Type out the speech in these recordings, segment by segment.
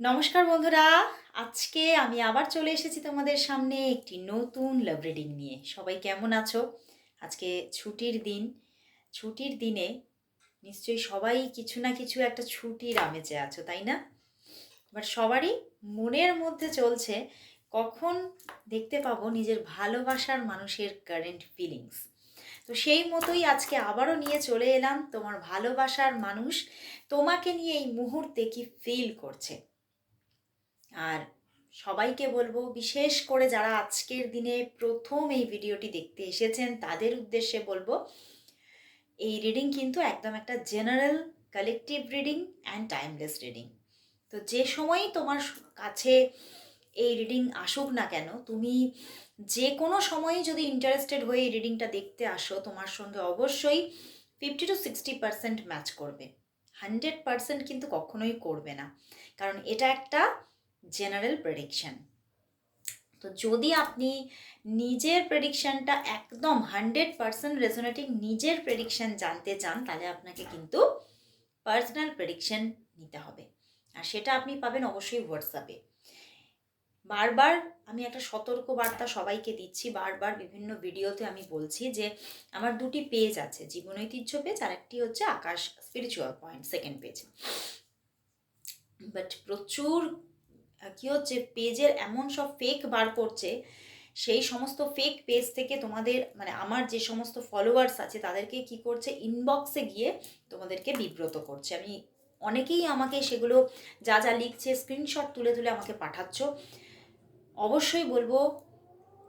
নমস্কার বন্ধুরা, আজকে আমি আবার চলে এসেছি তোমাদের সামনে একটি নতুন লাভ রিডিং নিয়ে। সবাই কেমন আছো? আজকে ছুটির দিন, ছুটির দিনে নিশ্চয়ই সবাই কিছু না কিছু একটা ছুটির আমেজে আছো, তাই না? বাট সবারই মনের মধ্যে চলছে কখন দেখতে পাবো নিজের ভালোবাসার মানুষের কারেন্ট ফিলিংস তো সেই মতোই আজকে আবারও নিয়ে চলে এলাম তোমার ভালোবাসার মানুষ। তোমাকে নিয়ে এই মুহূর্তে কি ফিল করছে? আর সবাইকে বলব, বিশেষ করে যারা আজকের দিনে প্রথম এই ভিডিওটি দেখতে এসেছেন, তাদের উদ্দেশ্যে বলব, এই রিডিং কিন্তু একদম একটা general collective reading and timeless reading তো যে সময়ই তোমার কাছে এই রিডিং আসুক না কেন, তুমি যে কোনো সময়ই যদি ইন্টারেস্টেড হয়ে এই রিডিংটা দেখতে আসো, তোমার সঙ্গে অবশ্যই fifty to sixty percent match করবে। হান্ড্রেড পার্সেন্ট কিন্তু কখনোই করবে না। কারণ এটা একটা জেনারেল প্রেডিকশন তো যদি আপনি নিজের প্রেডিকশনটা একদম হান্ড্রেড পার্সেন্ট রেজোনেটিং নিজের প্রেডিকশন জানতে চান, তাহলে আপনাকে কিন্তু পার্সোনাল প্রেডিকশন নিতে হবে। আর সেটা আপনি পাবেন অবশ্যই হোয়াটসঅ্যাপে বারবার আমি একটা সতর্ক বার্তা সবাইকে দিচ্ছি, বারবার বিভিন্ন ভিডিওতে আমি বলছি যে, আমার দুটি পেজ আছে, জীবন ঐতিহ্য পেজ আর একটি হচ্ছে আকাশ spiritual point second page but প্রচুর কি হচ্ছে, পেজের এমন সব ফেক বার করছে, সেই সমস্ত ফেক পেজ থেকে তোমাদের মানে আমার যে সমস্ত ফলোয়ার্স আছে, তাদেরকে কি করছে ইনবক্সে গিয়ে তোমাদেরকে বিব্রত করছে। আমি অনেকেই আমাকে সেগুলো যা যা লিখছে স্ক্রিনশট তুলে তুলে আমাকে পাঠাচ্ছ। অবশ্যই বলব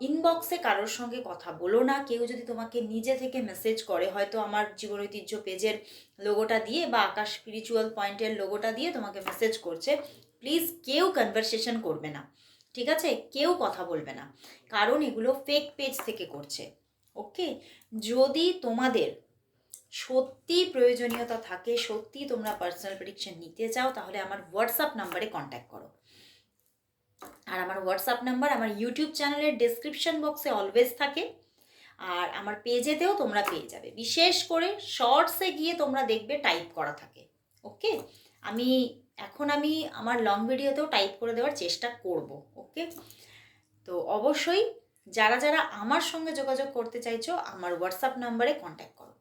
ইনবক্সে কারোর সঙ্গে কথা বলো না। কেউ যদি তোমাকে নিজে থেকে মেসেজ করে, হয়তো আমার জীবন ঐতিহ্য পেজের লোগোটা দিয়ে বা আকাশ স্পিরিচুয়াল পয়েন্টের লোগোটা দিয়ে তোমাকে মেসেজ করছে প্লিজ কেউ কনভারসেশন করবে না, ঠিক আছে? কেউ কথা বলবে না, কারণ এগুলো ফেক পেজ থেকে করছে ওকে যদি তোমাদের সত্যি প্রয়োজনীয়তা থাকে, সত্যি তোমরা পার্সোনাল প্রেডিকশন নিতে চাও, তাহলে আমার হোয়াটসঅ্যাপ নাম্বারে কন্ট্যাক্ট করো। আর আমার হোয়াটসঅ্যাপ নাম্বার আমার ইউটিউব চ্যানেলের ডেসক্রিপশন বক্সে অলওয়েজ থাকে, আর আমার পেজেতেও তোমরা পেয়ে যাবে। বিশেষ করে শর্টসে গিয়ে তোমরা দেখবে টাইপ করা থাকে ওকে আমি এখন আমি আমার লং ভিডিওতেও টাইপ করে দেওয়ার চেষ্টা করব ওকে তো অবশ্যই যারা যারা আমার সঙ্গে যোগাযোগ করতে চাইছো, আমার হোয়াটসঅ্যাপ নাম্বারে কন্ট্যাক্ট করো।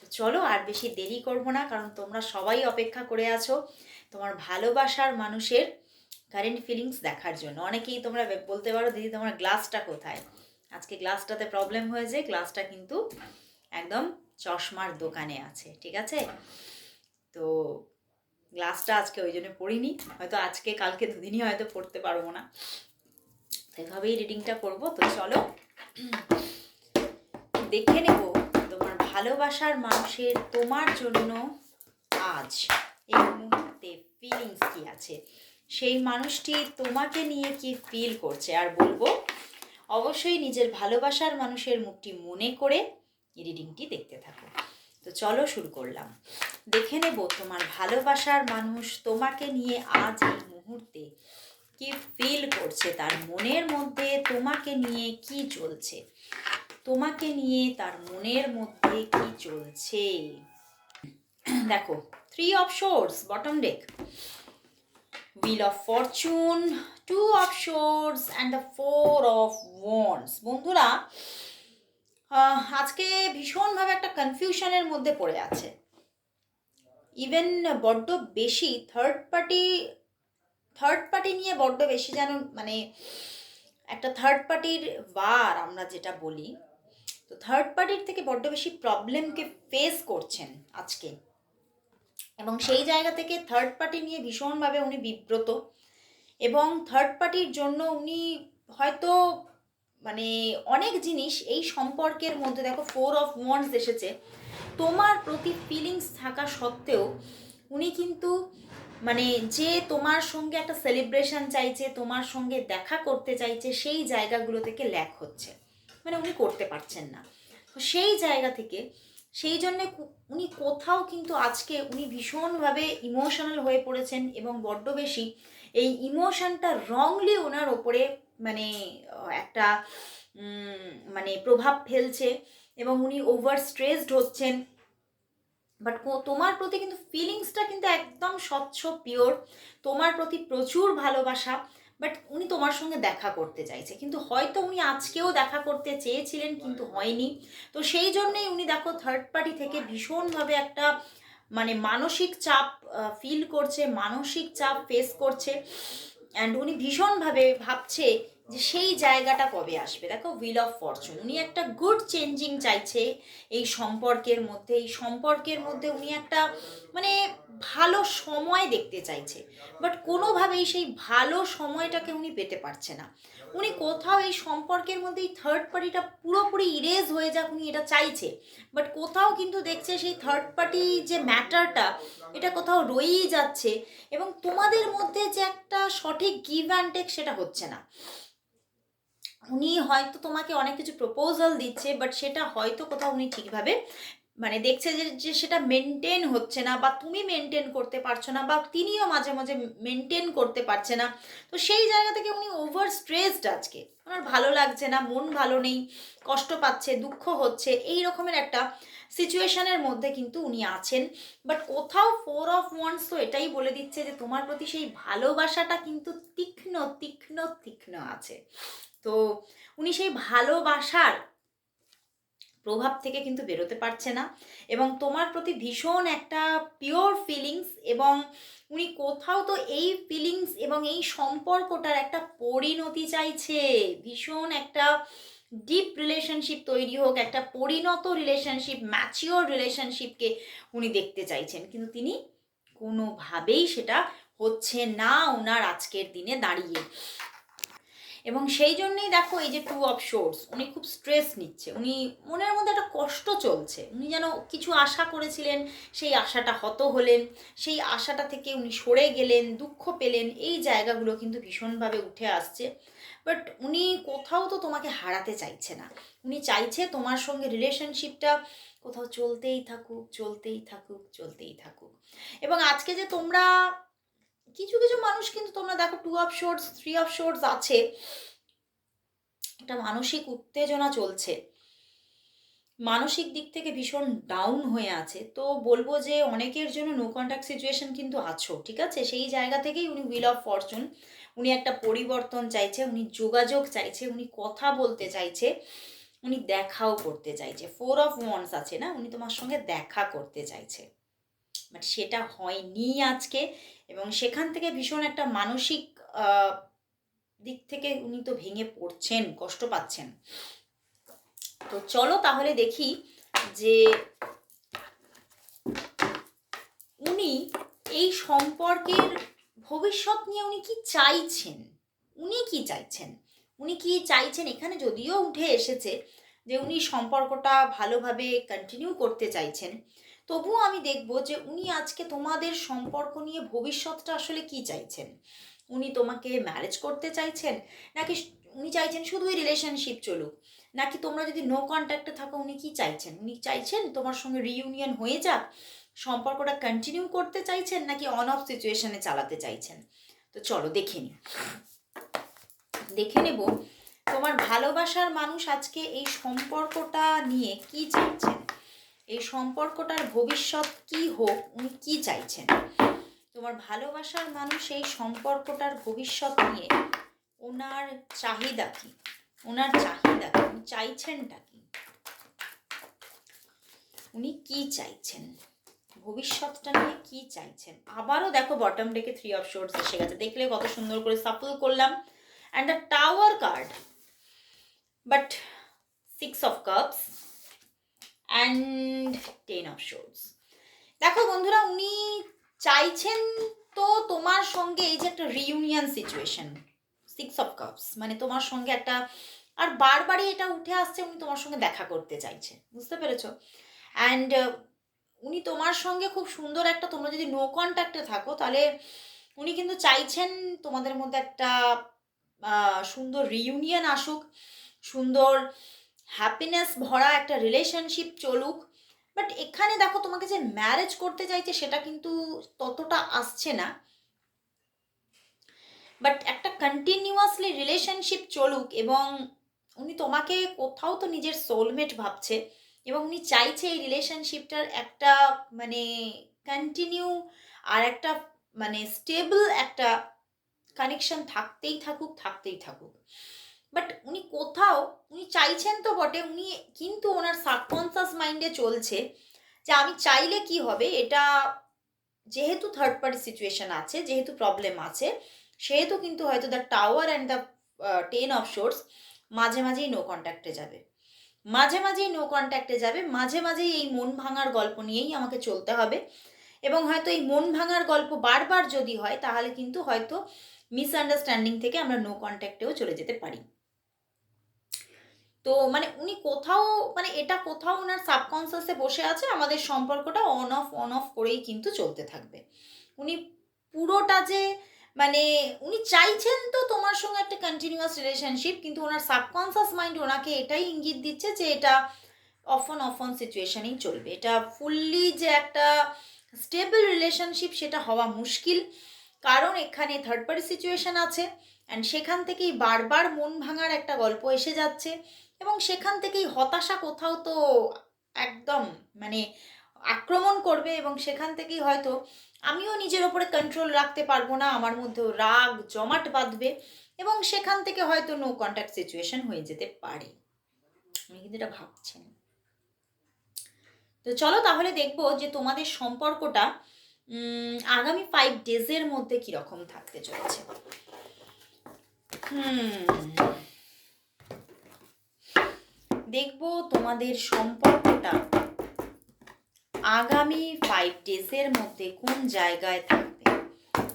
তো চলো আর বেশি দেরি করব না, কারণ তোমরা সবাই অপেক্ষা করে আছো তোমার ভালোবাসার মানুষের কারেন্ট ফিলিংস দেখার জন্য। অনেকেই তোমরা বলতে পারো, দিদি, তোমার গ্লাসটা কোথায়? আজকে গ্লাসটাতে প্রবলেম হয়েছে গ্লাসটা কিন্তু একদম চশমার দোকানে আছে, ঠিক আছে? তো গ্লাসটা আজকে ওই জন্য পড়িনি হয়তো আজকে, কালকে দুদিনই হয়তো পড়তে পারব না। এভাবেই রিডিংটা করব, তো চলো। দেখে নেব তোমার ভালোবাসার মানুষের তোমার জন্য আজ এই মুহূর্তে ফিলিংস কি আছে। সেই মানুষটি তোমাকে নিয়ে কি ফিল করছে? আর বলব, অবশ্যই নিজের ভালোবাসার মানুষের মুখটি মনে করে রিডিংটি দেখতে থাকো। তো চলো শুরু করলাম। দেখে নেব তোমার ভালোবাসার মানুষ তোমাকে নিয়ে আজ এই মুহূর্তে কি ফিল করছে? তার মনের মধ্যে তোমাকে নিয়ে কি চলছে? তোমাকে নিয়ে তার মনের মধ্যে কি চলছে? দেখো three of swords bottom deck wheel of fortune two of swords and the four of wands. বন্ধুরা আজকে ভীষণভাবে একটা কনফিউশনের মধ্যে পড়ে আছে। ইভেন বড্ড বেশি থার্ড পার্টি থার্ড পার্টি নিয়ে বড্ড বেশি যেন মানে একটা থার্ড পার্টির বার আমরা যেটা বলি, তো থার্ড পার্টির থেকে বড্ড বেশি প্রবলেমকে ফেস করছেন আজকে। এবং সেই জায়গা থেকে থার্ড পার্টি নিয়ে ভীষণভাবে উনি বিব্রত এবং থার্ড পার্টির জন্য উনি হয়তো মানে অনেক জিনিস এই সম্পর্কের মধ্যে, দেখো ফোর অফ ওয়ান্স এসেছে। তোমার প্রতি ফিলিংস থাকা সত্ত্বেও উনি কিন্তু মানে যে তোমার সঙ্গে একটা সেলিব্রেশন চাইছে, তোমার সঙ্গে দেখা করতে চাইছে, সেই জায়গাগুলো থেকে ল্যাক হচ্ছে। মানে উনি করতে পারছেন না। তো সেই জায়গা থেকে সেই জন্যে উনি কোথাও কিন্তু আজকে উনি ভীষণভাবে ইমোশনাল হয়ে পড়েছেন এবং বড্ড বেশি এই ইমোশনটা রংলি ওনার ওপরে মানে একটা মানে প্রভাব ফেলছে। এবং উনি ওভার স্ট্রেসড হচ্ছেন। বাট তোমার প্রতি কিন্তু ফিলিংসটা কিন্তু একদম স্বচ্ছ পিওর তোমার প্রতি প্রচুর ভালোবাসা। বাট উনি তোমার সঙ্গে দেখা করতে চাইছে। কিন্তু হয়তো উনি আজকেও দেখা করতে চেয়েছিলেন কিন্তু হয়নি। তো সেই জন্যেই উনি দেখো থার্ড পার্টি থেকে ভীষণভাবে একটা মানে মানসিক চাপ ফিল করছে মানসিক চাপ ফেস করছে। অ্যান্ড উনি ভীষণভাবে ভাবছে যে সেই জায়গাটা কবে আসবে? দেখো হুইল অফ ফরচুন উনি একটা গুড চেঞ্জিং চাইছে এই সম্পর্কের মধ্যে। এই সম্পর্কের মধ্যে উনি একটা মানে ভালো সময় দেখতে চাইছে। বাট কোনোভাবেই সেই ভালো সময়টাকে উনি পেতে পারছে না। উনি কোথাও এই সম্পর্কের মধ্যে এই থার্ড পার্টিটা পুরোপুরি ইরেজ হয়ে যাক উনি এটা চাইছে। বাট কোথাও কিন্তু দেখছে সেই থার্ড পার্টি যে ম্যাটারটা এটা কোথাও রয়েই যাচ্ছে। এবং তোমাদের মধ্যে যে একটা সঠিক গিভ অ্যান্ড টেক সেটা হচ্ছে না। উনি হয়তো তোমাকে অনেক কিছু প্রপোজাল দিচ্ছে বাট সেটা হয়তো কোথাও উনি ঠিকভাবে মানে দেখছে যে যে সেটা মেনটেন হচ্ছে না বা তুমি মেনটেন করতে পারছ না বা তিনিও মাঝে মাঝে মেনটেন করতে পারছে না। তো সেই জায়গা থেকে উনি ওভার স্ট্রেসড আজকে। ওনার ভালো লাগছে না, মন ভালো নেই, কষ্ট পাচ্ছে, দুঃখ হচ্ছে, এই রকমের একটা সিচুয়েশনের মধ্যে কিন্তু উনি আছেন। বাট কোথাও ফোর অফ ওয়ান্স তো এটাই বলে দিচ্ছে যে, তোমার প্রতি সেই ভালোবাসাটা কিন্তু তীক্ষ্ণ তীক্ষ্ণ তীক্ষ্ণ আছে। তো উনি সেই ভালোবাসার প্রভাব থেকে কিন্তু বেরোতে পারছে না এবং তোমার প্রতি ভীষণ একটা পিওর ফিলিংস এবং উনি কোথাও তো এই ফিলিংস এবং এই সম্পর্কটার একটা পরিণতি চাইছে। ভীষণ একটা ডিপ রিলেশনশিপ তৈরি হোক, একটা পরিণত রিলেশনশিপ ম্যাচিওর রিলেশনশিপকে উনি দেখতে চাইছেন। কিন্তু তিনি কোনোভাবেই সেটা হচ্ছে না ওনার আজকের দিনে দাঁড়িয়ে। এবং সেই জন্যেই দেখো এই যে টু অফ শোর্স উনি খুব স্ট্রেস নিচ্ছে, উনি মনের মধ্যে একটা কষ্ট চলছে, উনি যেন কিছু আশা করেছিলেন, সেই আশাটা হত হলেন, সেই আশাটা থেকে উনি সরে গেলেন, দুঃখ পেলেন, এই জায়গাগুলো কিন্তু ভীষণভাবে উঠে আসছে। বাট উনি কোথাও তো তোমাকে হারাতে চাইছে না, উনি চাইছে তোমার সঙ্গে রিলেশনশিপটা কোথাও চলতেই থাকুক চলতেই থাকুক চলতেই থাকুক। এবং আজকে যে তোমরা কিছু কিছু মানুষ কিন্তু তোমরা দেখো two of swords three of swords আছে। একটা মানসিক উত্তেজনা চলছে। মানসিক দিক থেকে ভীষণ ডাউন হয়ে আছে। তো বলব যে অনেকের জন্য নো কন্ট্যাক্ট সিচুয়েশন কিন্তু আছো, ঠিক আছে? সেই জায়গা থেকেই উনি হুইল অফ ফরচুন উনি একটা পরিবর্তন চাইছে, উনি যোগাযোগ চাইছে, উনি কথা বলতে চাইছে, উনি দেখাও করতে চাইছে। ফোর অফ ওয়ান্স আছে না? উনি তোমার সঙ্গে দেখা করতে চাইছে। বাট সেটা হয়নি আজকে এবং সেখান থেকে ভীষণ একটা মানসিক দিক থেকে উনি তো ভেঙে পড়ছেন, কষ্ট পাচ্ছেন। তো চলো তাহলে দেখি যে উনি এই সম্পর্কের ভবিষ্যৎ নিয়ে উনি কি চাইছেন? উনি কি চাইছেন? উনি কি চাইছেন? এখানে যদিও উঠে এসেছে যে উনি সম্পর্কটা ভালোভাবে কন্টিনিউ করতে চাইছেন। তবুও আমি দেখব যে উনি আজকে তোমাদের সম্পর্ক নিয়ে ভবিষ্যৎটা আসলে কি চাইছেন? উনি তোমাকে ম্যারেজ করতে চাইছেন? নাকি উনি চাইছেন শুধুই রিলেশনশিপ চলুক? নাকি তোমরা যদি নো কন্ট্যাক্টে থাকো, উনি কি চাইছেন? উনি চাইছেন তোমার সঙ্গে রিইউনিয়ন হয়ে যাক, সম্পর্কটা কন্টিনিউ করতে চাইছেন, নাকি অন অফ সিচুয়েশনে চালাতে চাইছেন? তো চলো, দেখে নি দেখে নেব তোমার ভালোবাসার মানুষ আজকে এই সম্পর্কটা নিয়ে কি চাইছেন? এই সম্পর্কটার ভবিষ্যৎ কি হোক, উনি কি চাইছেন? তোমার ভালোবাসার মানুষ এই সম্পর্কটার ভবিষ্যৎ নিয়ে ওনার চাহিদা কি? ওনার চাহিদা কি? উনি চাইছেনটা কি? উনি কি চাইছেন? ভবিষ্যৎটা নিয়ে কি চাইছেন? আবারও দেখো বটম ডেকে থ্রি অফ শোর্টস এসে গেছে। দেখলে কত সুন্দর করে সাফল করলাম। And the tower card but six of cups and ten of swords দেখো বন্ধুরা, উনি চাইছেন তো তোমার সঙ্গে এই যে একটা reunion situation six of cups মানে তোমার সঙ্গে একটা, আর বারবারই এটা উঠে আসছে, উনি তোমার সঙ্গে দেখা করতে চাইছে, বুঝতে পেরেছ? অ্যান্ড উনি তোমার সঙ্গে খুব সুন্দর একটা, তোমরা যদি নো কন্ট্যাক্টে থাকো, তাহলে উনি কিন্তু চাইছেন তোমাদের মধ্যে একটা সুন্দর রিউনিয়ন আসুক, সুন্দর হ্যাপিনেস ভরা একটা রিলেশনশিপ চলুক বাট এখানে দেখো তোমাকে যে ম্যারেজ করতে চাইছে সেটা কিন্তু ততটা আসছে না। বাট একটা কন্টিনিউয়াসলি রিলেশনশিপ চলুক এবং উনি তোমাকে কোথাও তো নিজের সোলমেট ভাবছে এবং উনি চাইছে এই রিলেশনশিপটার একটা মানে কন্টিনিউ আর একটা মানে স্টেবল একটা কানেকশন থাকতেই থাকুক থাকতেই থাকুক। বাট উনি কোথাও, উনি চাইছেন তো বটে, উনি কিন্তু ওনার সাবকনসিয়াস মাইন্ডে চলছে যে আমি চাইলে কি হবে? এটা যেহেতু থার্ড পার্টি সিচুয়েশন আছে, যেহেতু প্রবলেম আছে, সেহেতু কিন্তু হয়তো the tower and the ten of swords মাঝে মাঝেই নো কন্ট্যাক্টে যাবে। মাঝে মাঝেই নো কন্ট্যাক্টে যাবে, মাঝে মাঝেই এই মন ভাঙার গল্প নিয়েই আমাকে চলতে হবে। এবং হয়তো এই মন ভাঙার গল্প বারবার যদি হয়, তাহলে কিন্তু হয়তো মিসআন্ডারস্ট্যান্ডিং থেকে আমরা নো কন্ট্যাক্টেও চলে যেতে পারি। তো মানে উনি কোথাও মানে এটা কোথাও ওনার সাবকনসিয়াসে বসে আছে, আমাদের সম্পর্কটা অন অফ অন অফ করেই কিন্তু চলতে থাকবে। উনি পুরোটা যে মানে উনি চাইছেন তো তোমার সঙ্গে একটা কন্টিনিউয়াস রিলেশনশিপ কিন্তু ওনার সাবকনসিয়াস মাইন্ড ওনাকে এটাই ইঙ্গিত দিচ্ছে যে এটা অফন অফন সিচুয়েশনেই চলবে। এটা ফুললি যে একটা স্টেবল রিলেশনশিপ সেটা হওয়া মুশকিল, কারণ এখানে থার্ড পার্টি সিচুয়েশন আছে অ্যান্ড সেখান থেকেই বারবার মন ভাঙার একটা গল্প এসে যাচ্ছে। এবং সেখান থেকেই হতাশা কোথাও তো একদম মানে আক্রমণ করবে এবং সেখান থেকেই হয়তো আমিও নিজের ওপরে কন্ট্রোল রাখতে পারব না, আমার মধ্যেও রাগ, জমাট বাঁধবে এবং সেখান থেকে হয়তো নো কন্ট্যাক্ট সিচুয়েশন হয়ে যেতে পারে। আমি কিন্তু এটা ভাবছেন। তো চলো তাহলে দেখব যে তোমাদের সম্পর্কটা আগামী ফাইভ ডেজের মধ্যে কীরকম থাকতে চলেছে। হুম। দেখব তোমাদের সম্পর্কটা। আগামী ফাইভ ডেজের মধ্যে কোন জায়গায় থাকবে?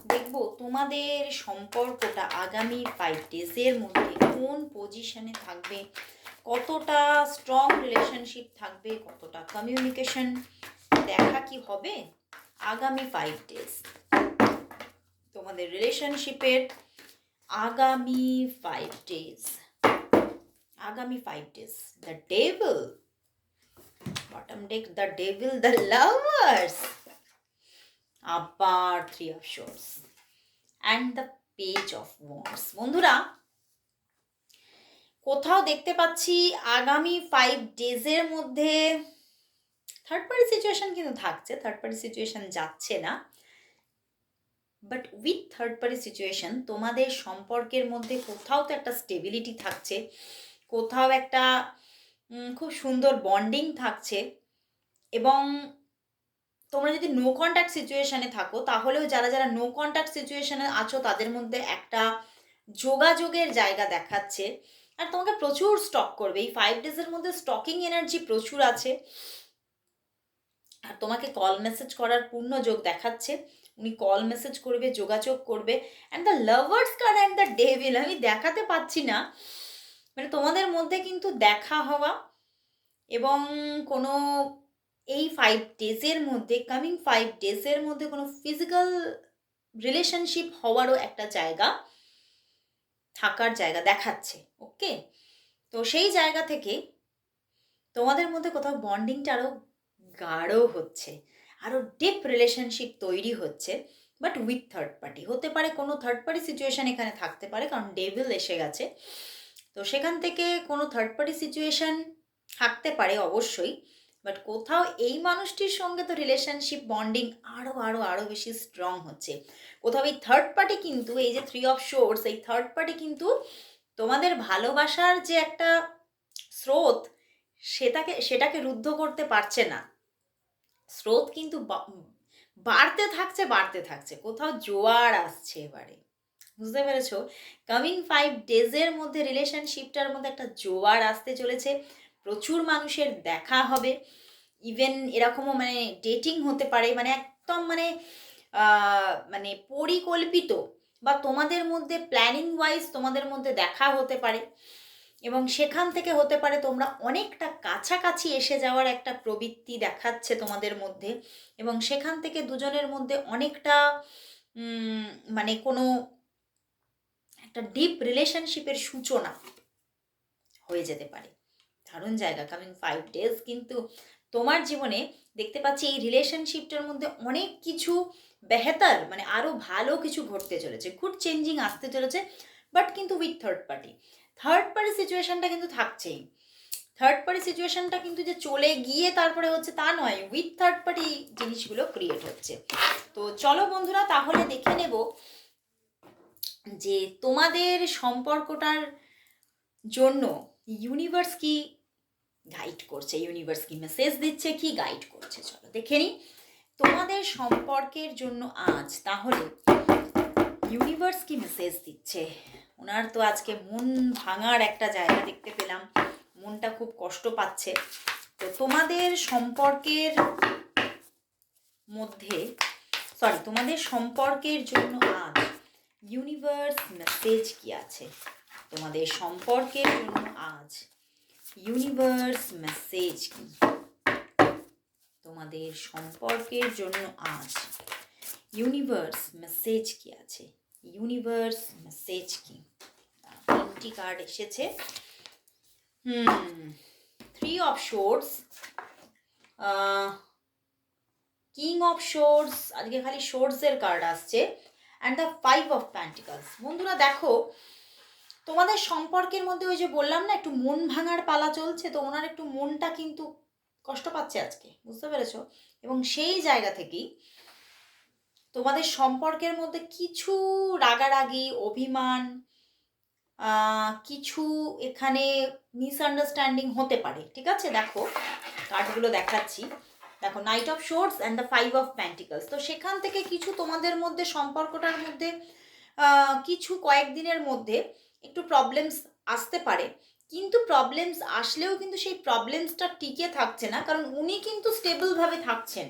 দেখব তোমাদের সম্পর্কটা আগামী ফাইভ ডেজের মধ্যে কোন পজিশনে থাকবে? কতটা স্ট্রং রিলেশনশিপ থাকবে? কতটা কমিউনিকেশন দেখা কি হবে আগামী ফাইভ ডেজ তোমাদের রিলেশনশিপের আগামী ফাইভ ডেজ আগামী five days the devil bottom deck the devil the lovers আবার three of swords and the page of wands বন্ধুরা, কোথাও দেখতে পাচ্ছি আগামী ফাইভ ডেজের মধ্যে থার্ড পার্টি সিচুয়েশন কিন্তু থাকছে থার্ড পার্টি সিচুয়েশন যাচ্ছে না। But with third party situation তোমাদের সম্পর্কের মধ্যে কোথাও তো একটা স্টেবিলিটি থাকছে। কোথাও একটা খুব সুন্দর বন্ডিং থাকছে এবং তোমরা যদি নো কন্ট্যাক্ট সিচুয়েশানে থাকো, তাহলেও যারা যারা নো কন্ট্যাক্ট সিচুয়েশানে আছো, তাদের মধ্যে একটা যোগাযোগের জায়গা দেখাচ্ছে। আর তোমাকে প্রচুর স্টক করবে। এই ফাইভ ডেজের মধ্যে স্টকিং এনার্জি প্রচুর আছে। আর তোমাকে কল মেসেজ করার পূর্ণ যোগ দেখাচ্ছে। উনি কল মেসেজ করবে, যোগাযোগ করবে। And the lovers card and the devil আমি দেখাতে পাচ্ছি না। মানে তোমাদের মধ্যে কিন্তু দেখা হওয়া এবং কোনো এই ফাইভ ডেজের মধ্যে কামিং ফাইভ ডেজের মধ্যে কোনো ফিজিক্যাল রিলেশনশিপ হওয়ারও একটা জায়গা থাকার জায়গা দেখাচ্ছে ওকে তো সেই জায়গা থেকে তোমাদের মধ্যে কোথাও বন্ডিংটা আরও গাঢ় হচ্ছে আরও ডিপ রিলেশনশিপ তৈরি হচ্ছে বাট উইথ থার্ড পার্টি হতে পারে কোনো থার্ড পার্টি সিচুয়েশান এখানে থাকতে পারে, কারণ ডেভিল এসে গেছে। তো সেখান থেকে কোনো থার্ড পার্টি সিচুয়েশান থাকতে পারে অবশ্যই বাট কোথাও এই মানুষটির সঙ্গে তো রিলেশনশিপ বন্ডিং আরও আরও আরও বেশি স্ট্রং হচ্ছে। কোথাও এই থার্ড পার্টি কিন্তু, এই যে থ্রি অফ শোর্স এই থার্ড পার্টি কিন্তু তোমাদের ভালোবাসার যে একটা স্রোত, সেটাকে সেটাকে রুদ্ধ করতে পারছে না। স্রোত কিন্তু বাড়তে থাকছে বাড়তে থাকছে। কোথাও জোয়ার আসছে এবারে। বুঝতে পেরেছ? কামিং ফাইভ ডেজের মধ্যে রিলেশনশিপটার মধ্যে একটা জোয়ার আসতে চলেছে। প্রচুর মানুষের দেখা হবে। ইভেন এরকমও মানে ডেটিং হতে পারে মানে একদম মানে মানে পরিকল্পিত বা তোমাদের মধ্যে প্ল্যানিং ওয়াইজ তোমাদের মধ্যে দেখা হতে পারে। এবং সেখান থেকে হতে পারে তোমরা অনেকটা কাছাকাছি এসে যাওয়ার একটা প্রবৃত্তি দেখাচ্ছে তোমাদের মধ্যে। এবং সেখান থেকে দুজনের মধ্যে অনেকটা মানে কোনো একটা ডিপ রিলেশনশিপের সূচনা হয়ে যেতে পারে। দারুণ জায়গা কামিং ফাইভ ডেজ কিন্তু তোমার জীবনে দেখতে পাচ্ছি এই রিলেশনশিপটার মধ্যে অনেক কিছু বেহতার মানে আরও ভালো কিছু ঘটতে চলেছে। গুড চেঞ্জিং আসতে চলেছে বাট কিন্তু with third party third party সিচুয়েশনটা কিন্তু থাকছেই। থার্ড পার্টি সিচুয়েশনটা কিন্তু যে চলে গিয়ে তারপরে হচ্ছে তা নয় উইথ থার্ড পার্টি জিনিসগুলো ক্রিয়েট হচ্ছে। তো চলো বন্ধুরা, তাহলে দেখে নেব যে তোমাদের সম্পর্কটার জন্য ইউনিভার্স কি গাইড করছে ইউনিভার্স কি মেসেজ দিচ্ছে, কি গাইড করছে? চলো দেখে নিই। তোমাদের সম্পর্কের জন্য আজ তাহলে ইউনিভার্স কি মেসেজ দিচ্ছে? ওনার তো আজকে মন ভাঙার একটা জায়গা দেখতে পেলাম। মনটা খুব কষ্ট পাচ্ছে। তো তোমাদের সম্পর্কের মধ্যে সরি তোমাদের সম্পর্কের জন্য আজ ইউনিভার্স মেসেজ কি আছে? তোমাদের সম্পর্কের জন্য আজ ইউনিভার্স মেসেজ কি? তোমাদের সম্পর্কের জন্য আজ ইউনিভার্স মেসেজ কি আছে? ইউনিভার্স মেসেজ কি? তিনটি কার্ড এসেছে। হুম three of swords king of swords আজকে খালি শোর্সের কার্ড আসছে। And the five of pentacles বন্ধুরা, দেখো, তোমাদের সম্পর্কের মধ্যে ওই যে বললাম না, একটু মন ভাঙার পালা চলছে, তো ওনার একটু মনটা কিন্তু কষ্ট পাচ্ছে আজকে, বুঝতে পেরেছ? এবং সেই জায়গা থেকেই তোমাদের সম্পর্কের মধ্যে কিছু রাগারাগি, অভিমান কিছু এখানে মিসআন্ডারস্ট্যান্ডিং হতে পারে, ঠিক আছে? দেখো কার্ডগুলো দেখাচ্ছি। দেখো knight of swords and the five of pentacles তো সেখান থেকে কিছু তোমাদের মধ্যে সম্পর্কটার মধ্যে কিছু কয়েকদিনের মধ্যে একটু প্রবলেমস আসতে পারে। কিন্তু প্রবলেমস আসলেও কিন্তু সেই প্রবলেমসটা টিকে থাকছে না, কারণ উনি কিন্তু স্টেবলভাবে থাকছেন।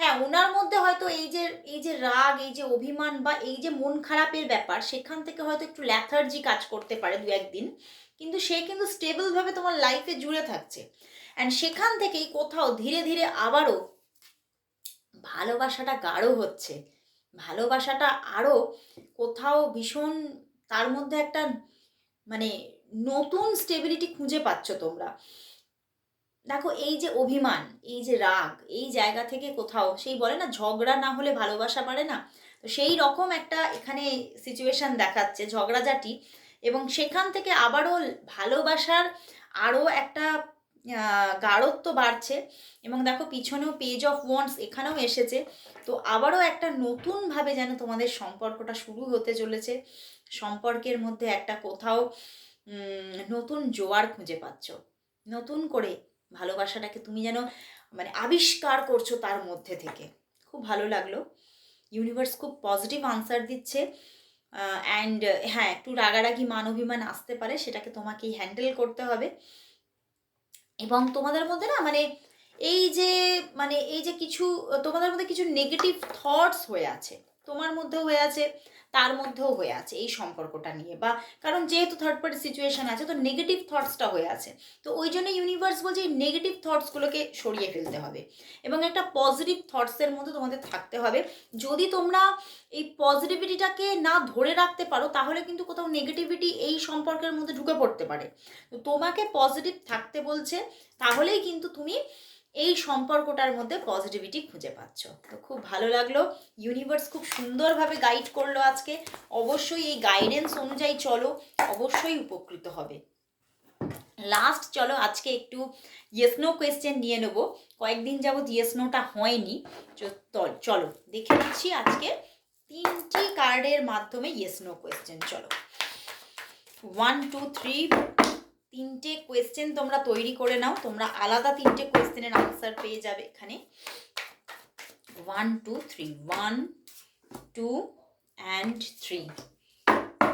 হ্যাঁ ওনার মধ্যে হয়তো এই যে এই যে রাগ, এই যে অভিমান বা এই যে মন খারাপের ব্যাপার, সেখান থেকে হয়তো একটু ল্যাথার্জি কাজ করতে পারে দু একদিন কিন্তু সে কিন্তু স্টেবলভাবে তোমার লাইফে জুড়ে থাকছে। অ্যান্ড সেখান থেকেই কোথাও ধীরে ধীরে আবারও ভালোবাসাটা গাঢ় হচ্ছে। ভালোবাসাটা আরও কোথাও ভীষণ তার মধ্যে একটা মানে নতুন স্টেবিলিটি খুঁজে পাচ্ছ তোমরা। দেখো, এই যে অভিমান, এই যে রাগ, এই জায়গা থেকে কোথাও, সেই বলে না, ঝগড়া না হলে ভালোবাসা পারে না। তো সেই রকম একটা এখানে সিচুয়েশন দেখাচ্ছে ঝগড়াঝাটি এবং সেখান থেকে আবারও ভালোবাসার আরও একটা গাঢ়ত্ব বাড়ছে। এবং দেখো পিছনেও পেজ অফ ওয়ান্টস এখানেও এসেছে। তো আবারও একটা নতুনভাবে যেন তোমাদের সম্পর্কটা শুরু হতে চলেছে। সম্পর্কের মধ্যে একটা কোথাও নতুন জোয়ার খুঁজে পাচ্ছ। নতুন করে ভালোবাসাটাকে তুমি যেন মানে আবিষ্কার করছ তার মধ্যে থেকে। খুব ভালো লাগল। ইউনিভার্স খুব পজিটিভ আনসার দিচ্ছে। অ্যান্ড হ্যাঁ একটু রাগারাগি মান অভিমান আসতে পারে, সেটাকে তোমাকেই হ্যান্ডেল করতে হবে। এবং তোমাদের মধ্যে না মানে এই যে মানে এই যে কিছু, তোমাদের মধ্যে কিছু নেগেটিভ থটস হয়ে আছে। তোমার মধ্যেও হয়ে আছে, তার মধ্যেও হয়ে আছে এই সম্পর্কটা নিয়ে। বা কারণ যেহেতু থার্ড পার্টি সিচুয়েশন আছে, তো নেগেটিভ থটসটা হয়ে আছে। তো ওই জন্য ইউনিভার্স বলছে এই নেগেটিভ থটসগুলোকে সরিয়ে ফেলতে হবে। এবং একটা পজিটিভ থটসের মধ্যে তোমাদের থাকতে হবে। যদি তোমরা এই পজিটিভিটিটাকে না ধরে রাখতে পারো, তাহলে কিন্তু কোথাও নেগেটিভিটি এই সম্পর্কের মধ্যে ঢুকে পড়তে পারে। তো তোমাকে পজিটিভ থাকতে বলছে, তাহলেই কিন্তু তুমি এই সম্পর্কটার মধ্যে পজিটিভিটি খুঁজে পাচ্ছ। তো খুব ভালো লাগল। ইউনিভার্স খুব সুন্দরভাবে গাইড করল আজকে। অবশ্যই এই গাইডেন্স অনুযায়ী চলো। অবশ্যই উপকৃত হবে। লাস্ট চলো, আজকে একটু ইয়েস নো কোয়েশ্চেন নিয়ে নেব। কয়েকদিন যাবত ইয়েস নোটা হয়নি। চলো দেখে নিচ্ছি আজকে। তিনটি কার্ডের মাধ্যমে ইয়েস নো কোয়েশ্চেন চলো। ওয়ান টু থ্রি তিনটে কোয়েশ্চেন তোমরা তৈরি করে নাও, তোমরা আলাদা তিনটে কোয়েশ্চেনের আনসার পেয়ে যাবে এখানে। One two three one two and three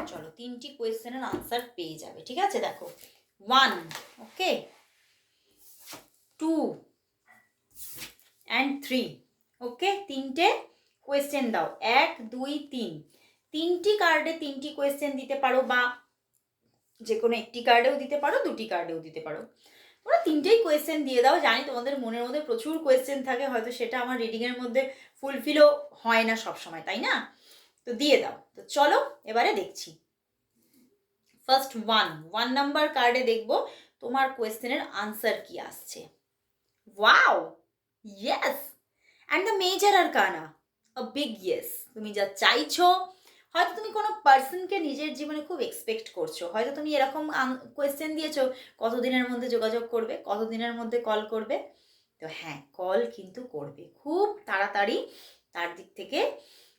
চলো তিনটি কোয়েশ্চেনের আনসার পেয়ে যাবে, ঠিক আছে? দেখো one okay two and three okay তিনটে কোয়েশ্চেন দাও। এক, দুই, তিন। তিনটি কার্ডে তিনটি কোয়েশ্চেন দিতে পারো বা যে কোনো একটি কার্ডেও দিতে পারো, দুটি কার্ডেও দিতে পারো। তোমরা তিনটেই কোয়েশ্চেন দিয়ে দাও, জানি তোমাদের মনের মধ্যে প্রচুর কোয়েশ্চেন থাকে, হয়তো সেটা আমার রিডিংয়ের মধ্যে ফুলফিলও হয় না সব সময় তাই না? তো দিয়ে দাও। তো চলো, এবারে দেখছি। ফার্স্ট ওয়ান ওয়ান নাম্বার কার্ডে দেখব তোমার কোয়েশ্চেনের আনসার কি আসছে। Wow yes and the major arcana a big yes তুমি যা চাইছো হয়তো তুমি কোনো পার্সনকে নিজের জীবনে খুব এক্সপেক্ট করছ। হয়তো তুমি এরকম কোয়েশ্চেন দিয়েছ, কতদিনের মধ্যে যোগাযোগ করবে, কতদিনের মধ্যে কল করবে। তো হ্যাঁ কল কিন্তু করবে। খুব তাড়াতাড়ি তার দিক থেকে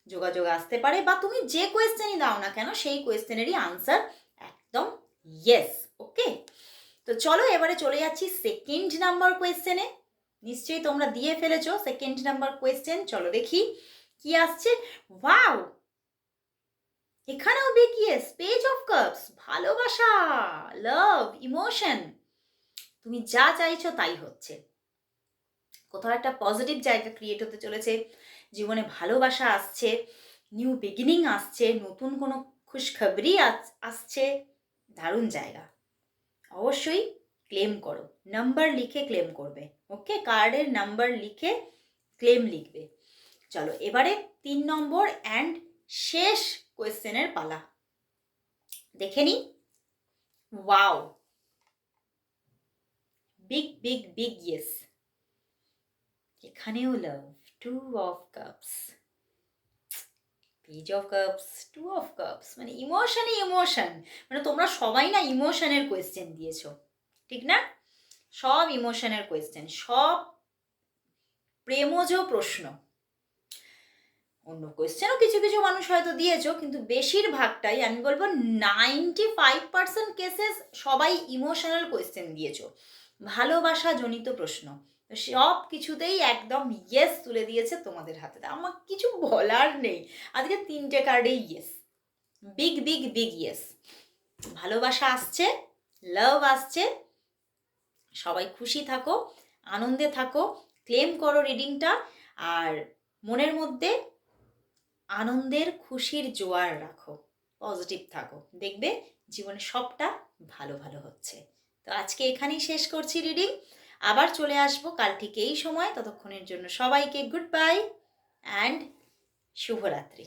যোগাযোগ আসতে পারে বা তুমি যে কোয়েশ্চেনই দাও না কেন, সেই কোয়েশ্চেনেরই আনসার একদম ইয়েস ওকে তো চলো এবারে চলে যাচ্ছি সেকেন্ড নাম্বার কোয়েশ্চেনে নিশ্চয়ই তোমরা দিয়ে ফেলেছো সেকেন্ড নাম্বার কোয়েশ্চেন চলো দেখি কি আসছে। ওয়াও এখানেও বিকিএস পেজ অফ কাপস ভালোবাসা লাভ ইমোশন তুমি যা চাইছো তাই হচ্ছে। কোথাও একটা পজিটিভ জায়গা ক্রিয়েট হতে চলেছে, জীবনে ভালোবাসা আসছে নিউ বিগিনিং আসছে, নতুন কোনো খুশখবরি আস- আসছে, দারুণ জায়গা। অবশ্যই ক্লেম করো। নাম্বার লিখে ক্লেম করবে। ওকে কার্ডের নাম্বার লিখে ক্লেম লিখবে। চলো, এবারে তিন নম্বর অ্যান্ড শেষ কোয়েশ্চেনের পালা। দেখে নি wow. Big big big yes. এখানেও love. Two of cups. Page of cups, two of cups. মানে ইমোশনই ইমোশন। মানে তোমরা সবাই না ইমোশনের কোয়েশ্চেন দিয়েছ। ঠিক না? সব ইমোশনের কোয়েশ্চেন সব প্রেমজ প্রশ্ন। অন্য কোয়েশ্চেনও কিছু কিছু মানুষ হয়তো দিয়েছ, কিন্তু বেশিরভাগটাই আমি বলব নাইনটি ফাইভ পার্সেন্ট কেসেস সবাই ইমোশনাল কোয়েশ্চেন দিয়েছ। ভালোবাসা জনিত প্রশ্ন সব কিছুতেই একদম ইয়েস তুলে দিয়েছে তোমাদের হাতে। আমার কিছু বলার নেই। আজকে তিনটে কার্ডেই yes big big big yes ভালোবাসা আসছে লাভ আসছে। সবাই খুশি থাকো, আনন্দে থাকো ক্লেম করো রিডিংটা আর মনের মধ্যে আনন্দের খুশির জোয়ার রাখো পজিটিভ থাকো। দেখবে জীবনে সবটা ভালো ভালো হচ্ছে। তো আজকে এখানেই শেষ করছি রিডিং আবার চলে আসব কাল ঠিক এই সময়। ততক্ষণের জন্য সবাইকে গুড বাই অ্যান্ড শুভরাত্রি।